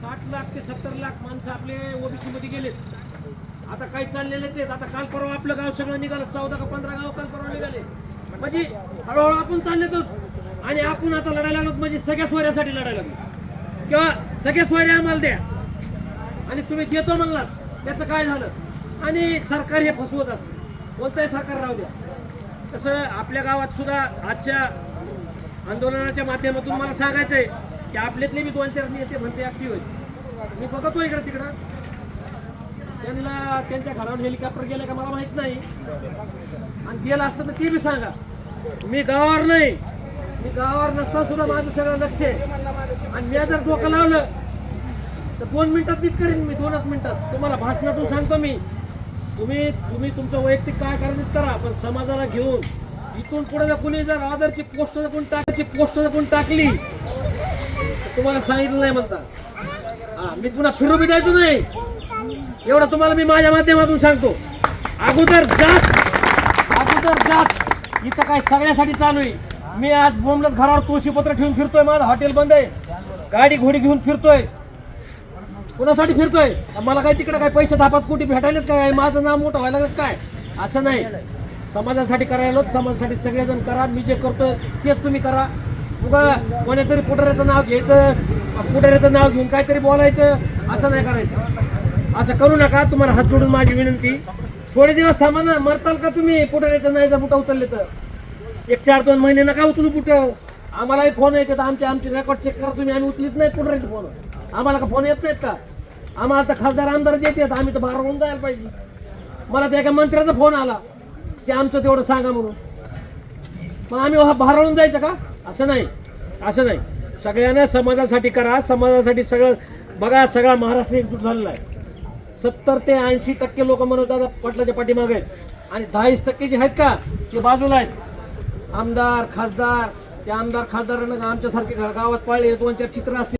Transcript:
साठ लाख ते सत्तर लाख माणसं आपले ओबीसी मध्ये गेलेत. आता काही चाललेलेच आहेत. आता काल परवा आपलं गाव सगळं निघालं. चौदा का पंधरा गाव काल परवा निघाले. म्हणजे हळूहळू आपण चालले तो आणि आपण आता लढायला लागलो. म्हणजे सगळ्या सोयऱ्यासाठी लढायला लागलो. किंवा सगळ्या सोयऱ्या आम्हाला द्या. आणि तुम्ही देतो म्हणलात. त्याचं काय झालं? आणि सरकार हे फसवत असतं. कोणतंही सरकार राहू द्या. तसं आपल्या गावात सुद्धा आजच्या आंदोलनाच्या माध्यमातून मला सांगायचं आहे की आपल्यातले मी दोन चार नेते म्हणते ऍक्टिव्ह आहेत. मी बघतो इकडं तिकडं. त्यांना त्यांच्या घरावर हेलिकॉप्टर गेले का मला माहीत नाही. आणि गेलं असतं तर ते बी सांगा. मी गावावर नाही. मी गावावर नसताना सुद्धा माझं सगळं लक्ष आहे. आणि मी जर डोकं लावलं तर दोन मिनिटात नीट करेन मी दोनच मिनिटात. तुम्हाला भाषणातून सांगतो मी. तुम्ही तुम्ही तुमचं वैयक्तिक काय करायचं करा पण समाजाला घेऊन इथून पुढे जर कुणी जर आदरची पोस्ट जर टाकायची पोस्ट जर टाकली तुम्हाला सांगितलं नाही म्हणता. हा मी पुन्हा फिरू बी द्यायचो नाही. एवढं तुम्हाला मी माझ्या माध्यमातून सांगतो. अगोदर जात अगोदर जात. इथं काय सगळ्यासाठी चालू आहे. मी आज बोमलत घरावर तुळशीपत्र ठेवून फिरतोय माझं हॉटेल बंद आहे. गाडी घोडी घेऊन फिरतोय. कोणासाठी फिरतोय? मला काय तिकडे काय पैसे धापात कुठे भेटायलेत काय? माझं नाव मोठं व्हायला लागलं काय? असं नाही. समाजासाठी करायला समाजासाठी सगळेजण करा मी जे करतो तेच तुम्ही करा. उगा कोणीतरी पुढाऱ्याचं नाव घ्यायचं पुढाऱ्याचं नाव घेऊन काहीतरी बोलायचं असं नाही करायचं. असं करू नका तुम्हाला हात जोडून माझी विनंती. थोडे दिवस थांबा ना मरताल का तुम्ही? पुढाऱ्याचं नाही जर बुटं उचलले तर. एक चार दोन महिने नका उचलू बुटं आम्हालाही फोन येते तर आमचे आमचे रेकॉर्ड चेक करा तुम्ही आम्ही उचलीत नाहीत पुढाऱ्याचे फोन आम्हाला का फोन येत नाहीत का? आम्हाला तर खासदार आमदार येतात आम्ही तर बाहेर होऊन जायला पाहिजे. मला त्या एका मंत्र्याचा फोन आला. ते आमचं तेवढं सांगा म्हणून. मग आम्ही भारळून जायचं का? असं नाही. असं नाही. सगळ्यांना समाजासाठी करा. समाजासाठी सगळं बघा सगळा महाराष्ट्र एकजूट झालेला आहे. सत्तर ते ऐंशी टक्के लोक म्हणत आता पटलाच्या पाठीमागे आहेत. आणि दहावीस टक्के जे आहेत का? ते बाजूला आहेत. आमदार खासदार त्या आमदार खासदारांना आमच्यासारखे गावात पाळले दोन चार चित्र असतील.